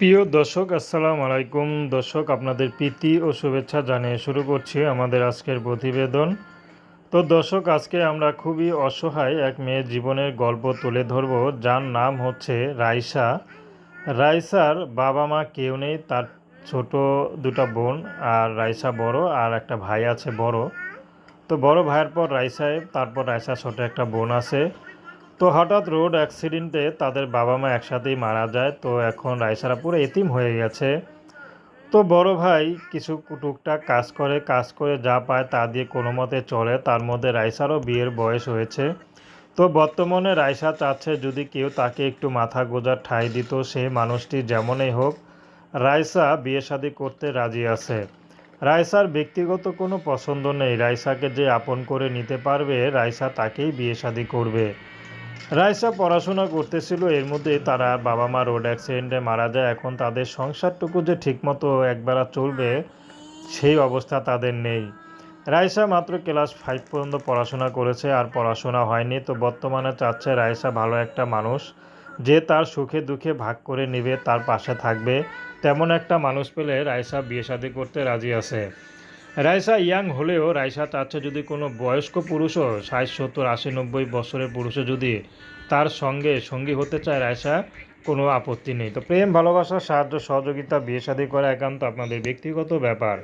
প্রিয় দর্শক, আসসালামু আলাইকুম। দর্শক, আপনাদের প্রীতি ও শুভেচ্ছা জানিয়ে শুরু করছি আমাদের আজকের প্রতিবেদন। তো দর্শক, আজকে আমরা খুবই অসহায় এক মেয়ের জীবনের গল্প তুলে ধরব, যার নাম হচ্ছে রাইসা। রাইসার বাবা মা কেউ নেই, তার ছোট দুটো বোন, আর রাইসা বড়, আর একটা ভাই আছে বড়। তো বড় ভাইয়ের পর রাইসায়, তারপর রাইসা ছোট একটা বোন আছে। তো হঠাৎ রোড অ্যাক্সিডেন্টে তাদের বাবা মা একসাথেই মারা যায়। তো এখন রাইসারা পুরো এতিম হয়ে গেছে। তো বড় ভাই কিছু টুকটাক কাজ করে কাজ করে যা পায় তা দিয়ে কোনো মতে চলে। তার মধ্যে রাইসারও বিয়ের বয়স হয়েছে। তো বর্তমানে রাইসা চাচ্ছে যদি কেউ তাকে একটু মাথা গোজার ঠাঁই দিত, সে মানুষটি যেমনই হোক রাইসা বিয়ে শাদী করতে রাজি আছে। রাইসার ব্যক্তিগত কোনো পছন্দ নেই। রাইসাকে যে আপন করে নিতে পারবে রাইসা তাকেই বিয়ে শাদী করবে। রাইসা পড়াশোনা করতেছিল, এর মধ্যে তারা বাবা মা রোড অ্যাক্সিডেন্টে মারা যায়। এখন তাদের সংসারটুকু যে ঠিকমতো একবেলা চলবে, সেই অবস্থা তাদের নেই। রাইসা মাত্র ক্লাস ফাইভ পর্যন্ত পড়াশোনা করেছে, আর পড়াশোনা হয়নি। তো বর্তমানে চাচ্ছে রাইসা ভালো একটা মানুষ, যে তার সুখে দুঃখে ভাগ করে নেবে, তার পাশে থাকবে। তেমন একটা মানুষ পেলে রাইসা বিয়ে শাদী করতে রাজি আছে। রাইসা ইয়াং হলেও রাইসা চাচ্ছে যদি কোনো বয়স্ক পুরুষও ষাট, সত্তর, আশি, নব্বই বছরের পুরুষও যদি তার সঙ্গে সঙ্গী হতে চায়, রাইসা, কোনো আপত্তি নেই। তো প্রেম, ভালোবাসা, সাহায্য, সহযোগিতা, বিয়ে শাদী করা একান্ত আপনাদের ব্যক্তিগত ব্যাপার।